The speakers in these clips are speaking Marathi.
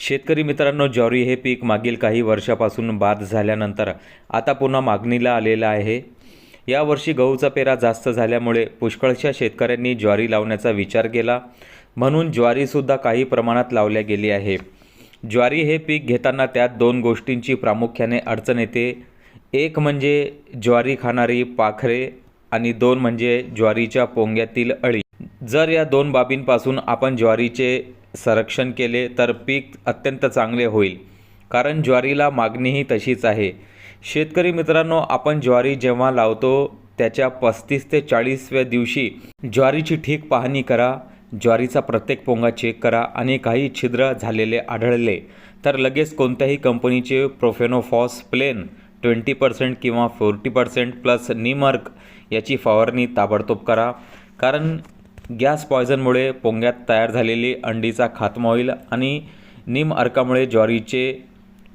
शेतकरी मित्रांनो ज्वारी हे पीक मागील काही वर्षापासून बाद झाल्यानंतर आता पुन्हा मागणीला आलेलं आहे. यावर्षी गहूचा पेरा जास्त झाल्यामुळे पुष्कळशा शेतकऱ्यांनी ज्वारी लावण्याचा विचार केला. म्हणून ज्वारीसुद्धा काही प्रमाणात लावल्या गेली आहे. ज्वारी हे पीक घेताना त्यात दोन गोष्टींची प्रामुख्याने अडचण येते. एक म्हणजे ज्वारी खाणारी पाखरे आणि दोन म्हणजे ज्वारीच्या पोंग्यातील अळी. जर या दोन बाबींपासून आपण ज्वारीचे संरक्षण केले तर पीक अत्यंत चांगले होईल. कारण ज्वारीला मागणीही तशीच आहे. शेतकरी मित्रांनो आपण ज्वारी जेव्हा लावतो त्याच्या पस्तीस ते चाळीसव्या दिवशी ज्वारीची ठीक पाहणी करा ज्वारीचा प्रत्येक पोंगा चेक करा आणि काही छिद्र झालेले आढळले तर लगेच कोणत्याही कंपनीचे प्रोफेनोफॉस प्लेन ट्वेंटी पर्सेंट किंवा फोर्टी पर्सेंट प्लस निमर्क याची फवारणी ताबडतोब करा. कारण गॅस पॉयझनमुळे पोंग्यात तयार झालेली अंडीचा खात्मा होईल आणि निम अर्कामुळे ज्वारीचे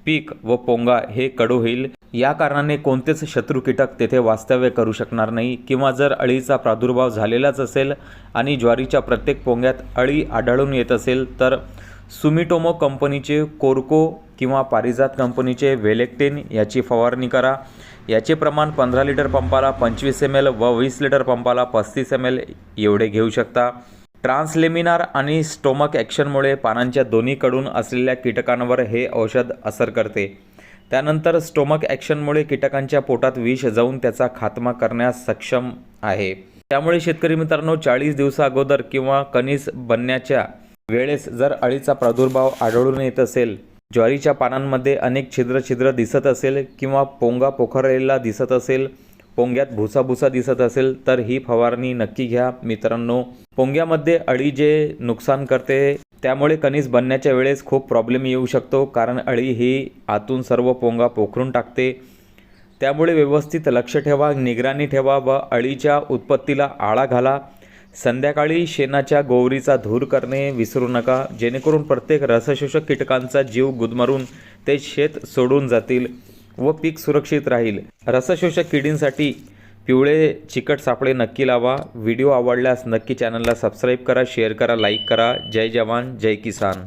पीक व पोंगा हे कडू होईल. या कारणाने कोणतेच शत्रू कीटक तेथे वास्तव्य करू शकणार नाही किंवा जर अळीचा प्रादुर्भाव झालेलाच असेल आणि ज्वारीच्या प्रत्येक पोंग्यात अळी आढळून येत असेल तर सुमिटोमो कंपनीचे कोरको किंवा पारिजात कंपनीचे वेलेक्टेन याची फवारणी करा. याचे प्रमाण पंधरा लिटर पंपाला पंचवीस एम एल व वीस लिटर पंपाला पस्तीस एम एल एवढे घेऊ शकता. ट्रान्सलेमिनार आणि स्टोमक ॲक्शनमुळे पानांच्या दोन्हीकडून असलेल्या कीटकांवर हे औषध असर करते. त्यानंतर स्टोमक ॲक्शनमुळे कीटकांच्या पोटात विष जाऊन त्याचा खात्मा करण्यास सक्षम आहे. त्यामुळे शेतकरी मित्रांनो चाळीस दिवसा अगोदर किंवा कणीस बनण्याच्या वेळेस जर अळीचा प्रादुर्भाव आढळून येत असेल ज्वारीच्या पानांमध्ये अनेक छिद्र छिद्र दिसत असेल किंवा पोंगा पोखरलेला दिसत असेल पोंग्यात भुसाभुसा दिसत असेल तर ही फवारणी नक्की घ्या मित्रांनो. पोंग्यामध्ये अळी जे नुकसान करते त्यामुळे कणीस बनण्याच्या वेळेस खूप प्रॉब्लेम येऊ शकतो कारण अळी ही आतून सर्व पोंगा पोखरून टाकते. त्यामुळे व्यवस्थित लक्ष ठेवा निगराणी ठेवा व अळीच्या उत्पत्तीला आळा घाला. संध्याकाळी शेणाच्या गोवरीचा धूर करणे विसरू नका. जेणेकरून प्रत्येक रसशोषक कीटकांचा जीव गुदमरून ते शेत सोडून जातील व पीक सुरक्षित राहील. रसशोषक किडींसाठी पिवळे चिकट सापळे नक्की लावा. व्हिडिओ आवडल्यास नक्की चॅनलला सबस्क्राईब करा शेअर करा लाईक करा. जय जवान जय किसान.